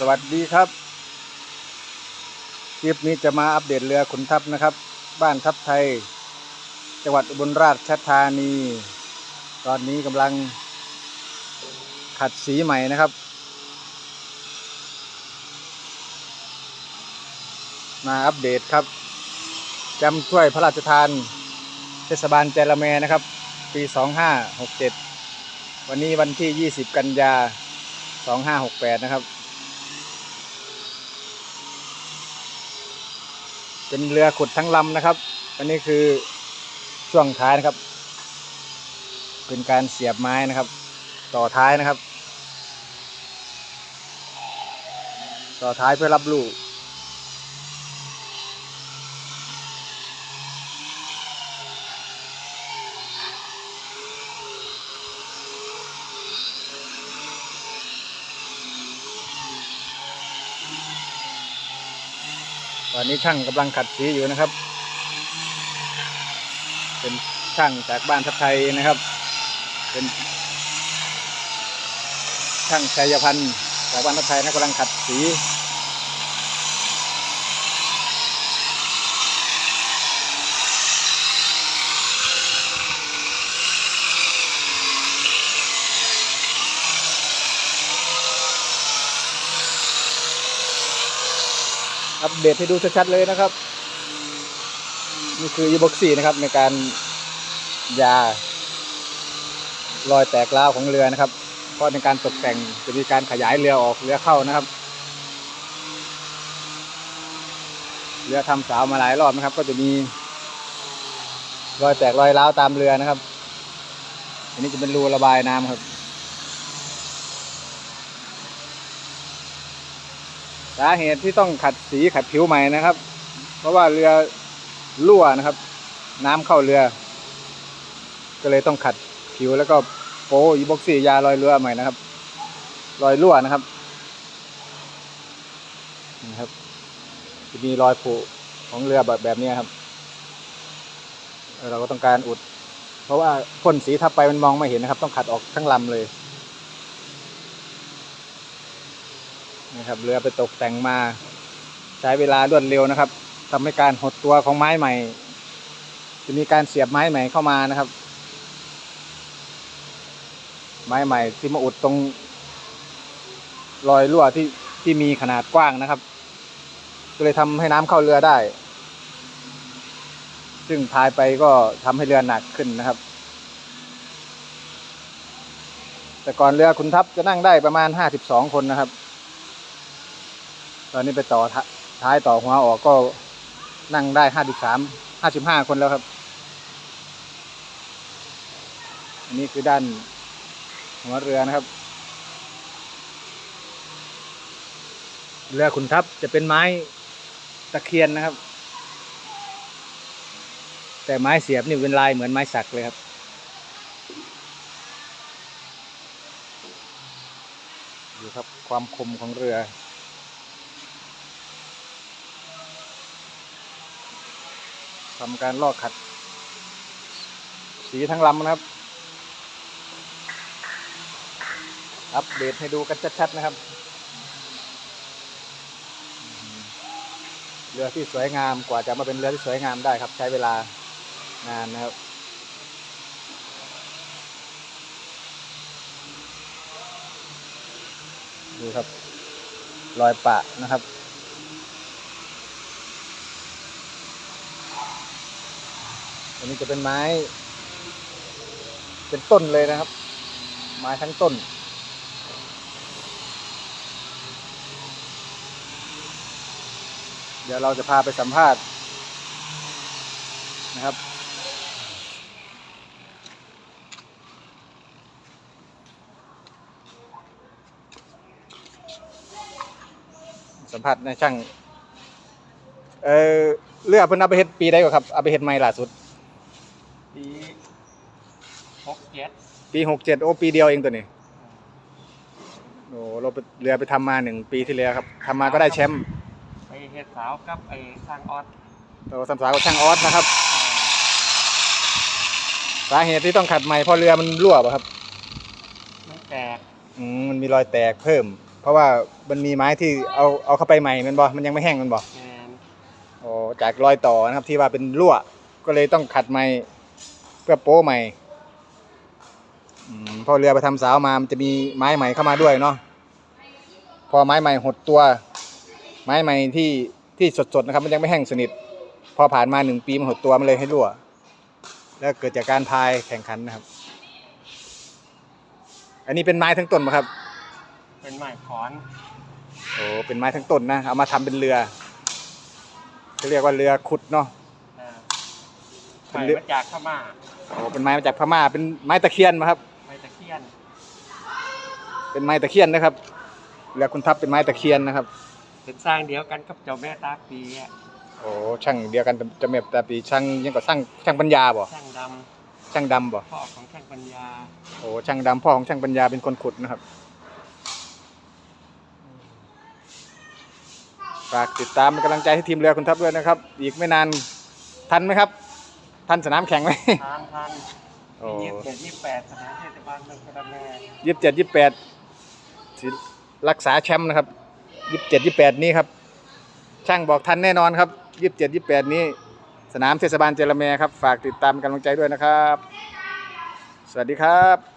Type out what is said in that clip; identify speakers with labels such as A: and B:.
A: สวัสดีครับ คลิปนี้จะมาอัปเดตเรือขุนทัพนะครับ บ้านทัพไทย จังหวัดอุบลราชธานี ตอนนี้กำลังขัดสีใหม่นะครับ มาอัปเดตครับจำถ้วยพระราชทาน เทศบาลแจละแมนะครับ ปี 2567 วันนี้วันที่ 20 กันยา 2568 นะครับ เป็นเรือขุดทั้งลำนะครับ อันนี้คือช่วงท้ายนะครับ เป็นการเสียบไม้นะครับ ต่อท้ายนะครับ ต่อท้ายเพื่อรับลูก อนนี้ช่างกำลังขัดสีอยู่นะครับ เป็นช่างจากบ้านทัพไทยนะครับ เป็น ช่างชัยพันธ์จากบ้านทัพไทยนะกำลังขัดสี อัปเดตให้ดูชัดๆเลยนะครับ นี่คือยูบ็อกซี่นะครับในการยารอยแตกร้าวของเรือนะครับก็ในการตกแต่งจะมีการขยายเรือออกเรือเข้านะครับ เรือทำสาวมาหลายรอบนะครับ ก็จะมี รอยแตกรอยร้าวตามเรือนะครับ อันนี้จะเป็นรูระบายน้ำครับ สาเหตุที่ต้องขัดสีขัดผิวใหม่นะครับ เพราะว่าเรือรั่วนะครับ น้ำเข้าเรือ ก็เลยต้องขัดผิวแล้วก็โป้อีบ็อกซี่ยาลอยเรือใหม่นะครับ รอยรั่วนะครับนะครับจะมีรอยผุของเรือแบบแบบนี้ครับ เราก็ต้องการอุด เพราะว่าพ่นสีทับไปมันมองไม่เห็นนะครับ ต้องขัดออกทั้งลำเลย นะครับเรือไปตกแต่งมา ใช้เวลารวดเร็วนะครับทำให้การหดตัวของไม้ใหม่ จะมีการเสียบไม้ใหม่เข้ามานะครับ ไม้ใหม่ที่มาอุดตรง รอยรั่วที่ที่มีขนาดกว้างนะครับ ก็เลยทำให้น้ำเข้าเรือได้ ซึ่งพายไปก็ทำให้เรือหนักขึ้นนะครับแต่ก่อนเรือขุนทัพจะนั่งได้ประมาณห้าสิบสองคนนะครับ อนนี้ไปต่อท้ายต่อหัวออกก็นั่งได้ห้าสิบสามห้าสิบห้าคนแล้วครับ อันนี้คือด้านหัวเรือนะครับ เรือขุนทัพจะเป็นไม้ตะเคียนนะครับ แต่ไม้เสียบนี่เป็นลายเหมือนไม้สักเลยครับดูครับความคมของเรือ ทำการลอกขัด สีทั้งลำนะครับ อัปเดตให้ดูกันชัดๆนะครับ เรือที่สวยงามกว่าจะมาเป็นเรือที่สวยงามได้ครับ ใช้เวลานานนะครับดูครับ รอยปะนะครับ อันนี้จะเป็นไม้ เป็นต้นเลยนะครับ ไม้ทั้งต้น เดี๋ยวเราจะพาไปสัมภาษณ์นะครับ สัมภาษณ์ในายช่าง เออเรือเพิ่นเอาไปเฮ็ดปีได้กว่าครับ เอาไปเฮ็ดใหม่ล่าสุด
B: หกเจ็ด
A: ปีหกเจ็ดโอ้ปีเดียวเองตัวนี้โอ้เราไปเรือไปทำมาหนึ่งปีที่แล้วครับทำมาก็ได้แชมป์
B: ไปเฮ็ดสาวกับไอ้ทางออด
A: ตัวสัมสาวกับช่างออสนะครับ สาเหตุที่ต้องขัดใหม่เพราะเรือมันรั่วป่ะครับ
B: ไม่แตก
A: อืมมันมีรอยแตกเพิ่ม เพราะว่ามันมีไม้ที่เอาเอาเข้าไปใหม่แมันบ่มันยังไม่แห้งแมันบ่
B: แมน
A: โอ้จากรอยต่อนะครับที่ว่าเป็นรั่ว ก็เลยต้องขัดใหม่เพื่อโป้ใหม่อืม พอเรือไปทำสาวมามันจะมีไม้ใหม่เข้ามาด้วยเนาะพอไม้ใหม่หดตัว ไม้ใหม่ที่ที่สดๆนะครับ มันยังไม่แห้งสนิท พอผ่านมาหนึ่งปีมันหดตัวมันเลยให้รั่ว แล้วเกิดจากการพายแข่งขันนะครับ อันนี้เป็นไม้ทั้งต้นไหมครับ
B: เป็นไม้ขอน
A: โอ้เป็นไม้ทั้งต้นนะเอามาทำเป็นเรือเขาเรียกว่าเรือขุดเนาะ
B: อ่า
A: เป็น
B: ไม้
A: เรือ
B: มาจากพม่า
A: โอ้เป็นไม้มาจากพม่าเป็นไม้ตะเคียนมาครับ
B: ไม้ตะเคียน
A: เป็นไม้ตะเคียนนะครับเรือคุณทัพเป็นไม้ตะเคียนนะครับ
B: เป็นสร้างเดียวกันกับเจ้าแม่ตาปีอะ
A: โอ้ช่างเดียวกันจะเมบแต่ปีช่างยังก็ช่างช่างปัญญาบ่
B: ช่างด
A: ช่างดำบ่ำ
B: พ่อของช่างปัญญา
A: โอ้ช่างดำพ่อของช่างปัญญาเป็นคนขุดนะครับฝากติดตามเป็นกำลังใจให้ทีมเรือคุณทัพด้วยนะครับ อีกไม่นานทันไหมครับ ทันสนามแข่งไหม
B: ทานทัน
A: โอ้
B: ยี่สิบเจ็ดยี่สิบแปดสถานเทศบาลเมืองกระแม
A: ยี่สิบเจ็ดยี่สิบแปดรักษาแชมป์นะครับยี่สิบเจ็ดยี่สิบแปดนี้ครับ ช่างบอกทันแน่นอนครับยี่สิบเจ็ดยี่สิบแปดนี้ สนามเทศบาลเจรแมครับ ฝากติดตามเป็นกำลังใจด้วยนะครับ สวัสดีครับ